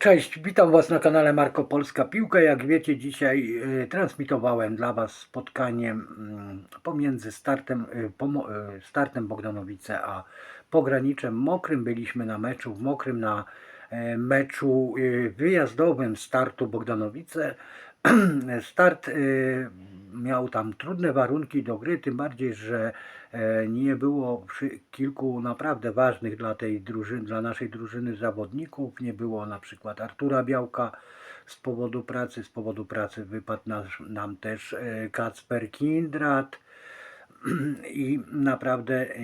Cześć, witam Was na kanale Marko Polska Piłka. Jak wiecie, dzisiaj y, transmitowałem dla Was spotkanie mm, pomiędzy startem, y, y, startem Bogdanowice a pograniczem Mokrym. Byliśmy na meczu w Mokrym, na e, meczu wyjazdowym startu Bogdanowice. Start y, miał tam trudne warunki do gry, tym bardziej, że e, nie było kilku naprawdę ważnych dla tej drużyny, dla naszej drużyny zawodników. Nie było na przykład Artura Białka z powodu pracy. Z powodu pracy wypadł nam też e, Kacper Kindrat. I naprawdę e,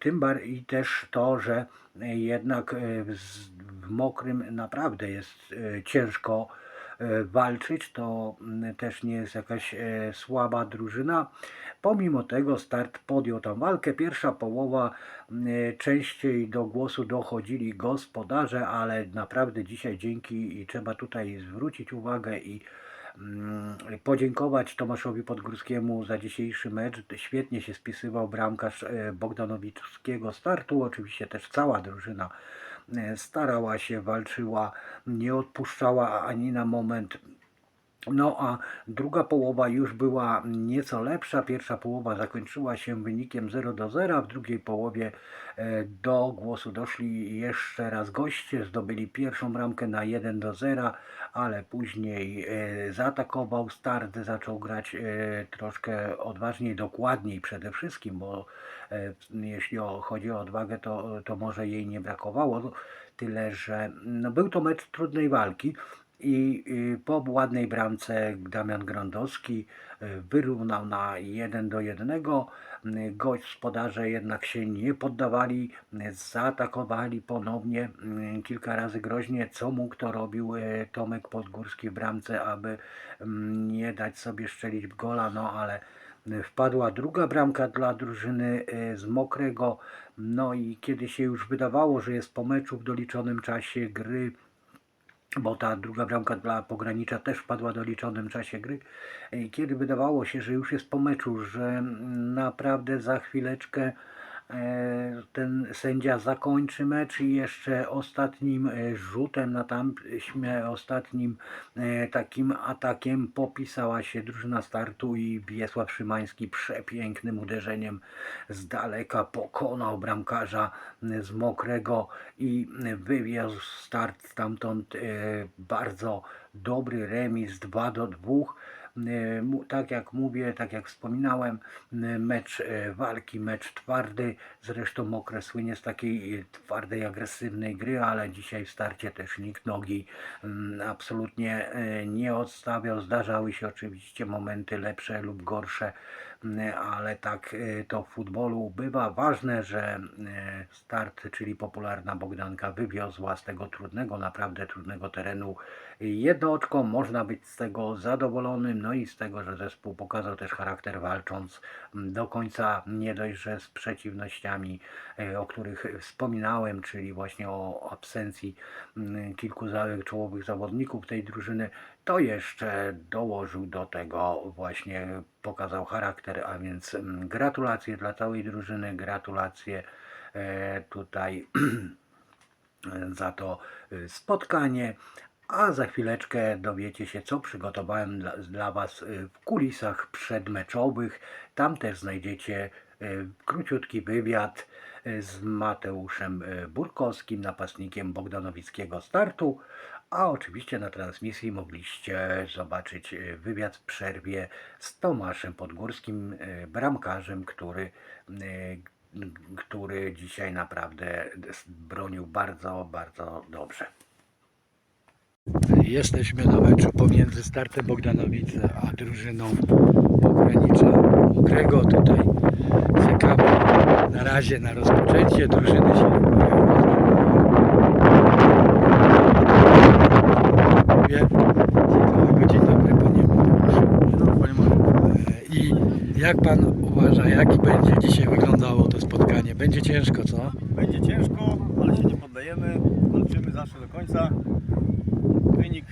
tym bardziej i też to, że jednak w, mokrym naprawdę jest ciężko walczyć, to mm, też nie jest jakaś e, słaba drużyna. Pomimo tego start podjął tam walkę. Pierwsza połowa mm, e, częściej do głosu dochodzili gospodarze, ale naprawdę dzisiaj dzięki i trzeba tutaj zwrócić uwagę i mm, podziękować Tomaszowi Podgórskiemu za dzisiejszy mecz. Świetnie się spisywał bramkarz e, Bogdanowickiego startu. Oczywiście też cała drużyna e, starała się, walczyła, nie odpuszczała ani na moment. No a druga połowa już była nieco lepsza. Pierwsza połowa zakończyła się wynikiem 0 do 0. W drugiej połowie e, do głosu doszli jeszcze raz goście. Zdobyli pierwszą bramkę na 1 do 0, ale później e, zaatakował start, zaczął grać e, troszkę odważniej, dokładniej przede wszystkim, bo jeśli chodzi o odwagę, to, to może jej nie brakowało. Tyle, że no, był to mecz trudnej walki. I y, po ładnej bramce Damian Grondowski y, wyrównał na 1 do 1. Y, Gospodarze jednak się nie poddawali, zaatakowali ponownie kilka razy groźnie. Co mógł, to robił Tomek Podgórski w bramce, aby mm, nie dać sobie strzelić gola, no ale wpadła druga bramka dla drużyny z Mokrego. No i kiedy się już wydawało, że jest po meczu w doliczonym czasie gry, bo ta druga bramka dla pogranicza też wpadła w doliczonym czasie gry. I Kiedy wydawało się, że już jest po meczu, że mm, naprawdę za chwileczkę e, ten sędzia zakończy mecz i jeszcze ostatnim e, rzutem na taśmę, ostatnim e, takim atakiem popisała się drużyna startu i Wiesław Szymański przepięknym uderzeniem z daleka pokonał bramkarza z Mokrego i wywiózł start stamtąd e, bardzo dobry remis 2 do 2. E, Tak jak mówię, tak jak wspominałem, m, mecz e, walki, mecz twardy. Zresztą Mokre słynie z takiej e, twardej, agresywnej gry, ale dzisiaj w starcie też nikt nogi mm, absolutnie e, nie odstawiał. Zdarzały się oczywiście momenty lepsze lub gorsze, m, ale tak e, to w futbolu bywa. Ważne, że e, start, czyli popularna Bogdanka, wywiozła z tego trudnego, naprawdę trudnego terenu jedno oczko. Można być z tego zadowolonym, no i z tego, że zespół pokazał też charakter walcząc m, do końca, nie dość, że z przeciwnościami, e, o których wspominałem, czyli właśnie o absencji m, kilku za- czołowych zawodników tej drużyny, to jeszcze dołożył do tego właśnie, pokazał charakter, a więc mm, gratulacje dla całej drużyny, gratulacje e, tutaj za to y, spotkanie. A za chwileczkę dowiecie się, co przygotowałem dla, Was y, w kulisach przedmeczowych. Tam też znajdziecie y, króciutki wywiad y, z Mateuszem Burkowskim, napastnikiem Bogdanowickiego startu. A oczywiście na transmisji mogliście zobaczyć wywiad w przerwie z Tomaszem Podgórskim, bramkarzem, który, który dzisiaj naprawdę bronił bardzo, bardzo dobrze. Jesteśmy na meczu pomiędzy startem Bogdanowice a drużyną pogranicza Mokrego. Tutaj czekamy na razie na rozpoczęcie. Drużyny się rozpoczynają. Dzień dobry panie I jak pan uważa, jak będzie dzisiaj wyglądało to spotkanie? Będzie ciężko, co? Będzie ciężko, ale się nie poddajemy. Walczymy zawsze do końca. Wynik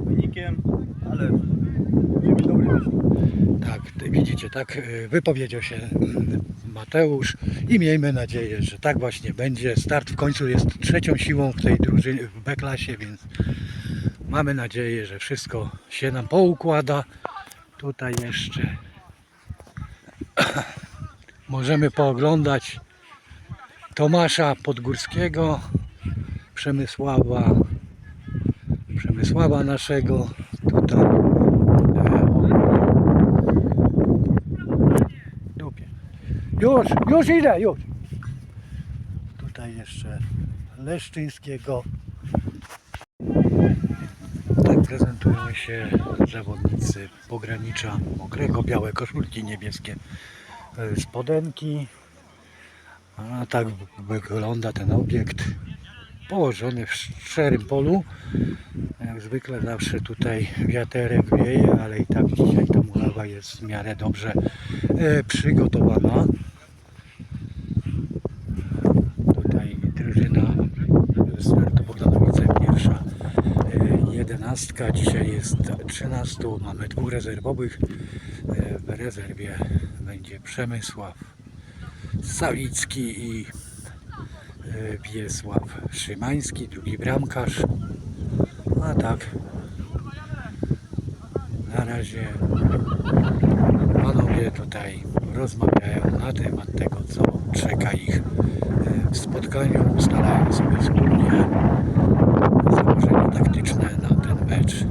wynikiem, ale będziemy dobry wynik. Tak, y, wypowiedział się mm, Mateusz i miejmy nadzieję, że tak właśnie będzie. Start w końcu jest trzecią siłą w tej drużynie w B-klasie, więc mamy nadzieję, że wszystko się nam poukłada. Tutaj jeszcze możemy pooglądać Tomasza Podgórskiego, Przemysława, Przemysława naszego tutaj. Już, już idę, już. Tutaj jeszcze Leszczyńskiego. Tak prezentują się zawodnicy pogranicza mokrego, białe koszulki, niebieskie e, spodenki. A tak wygląda ten obiekt położony w szczerym polu. Jak zwykle zawsze tutaj wiaterek wieje, ale i tak dzisiaj ta murawa jest w miarę dobrze e, przygotowana. Tutaj drużyna startu Bogdanowice pierwsza e, jedenastka, dzisiaj jest 13, mamy dwóch rezerwowych. E, W rezerwie będzie Przemysław Sawicki i e, Wiesław Szymański, drugi bramkarz. A tak, na razie panowie tutaj rozmawiają na temat tego, co czeka ich e, w spotkaniu. Ustalają sobie wspólnie założenia taktyczne na mecz.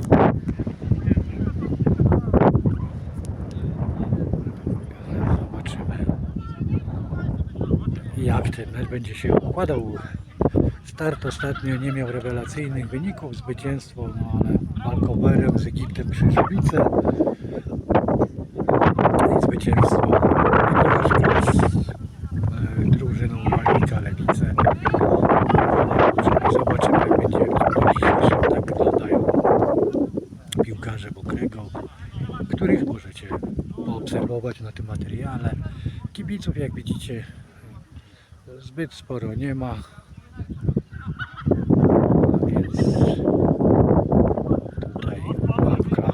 Zobaczymy, jak ten mecz będzie się układał. Start ostatnio nie miał rewelacyjnych wyników, zwycięstwo, no ale walkowerem z Egiptem Krzyżowice i zwycięstwo porażka z e, drużyną Malika Lewice. Zobaczymy jak będzie w dniu dzisiejszym tak wyglądają piłkarze Bokrego, których możecie poobserwować na tym materiale. Kibiców jak widzicie zbyt sporo nie ma. Więc tutaj ławka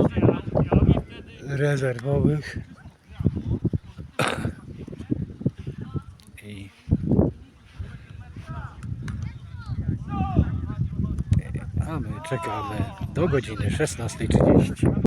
rezerwowych. I a my czekamy do godziny 16.30.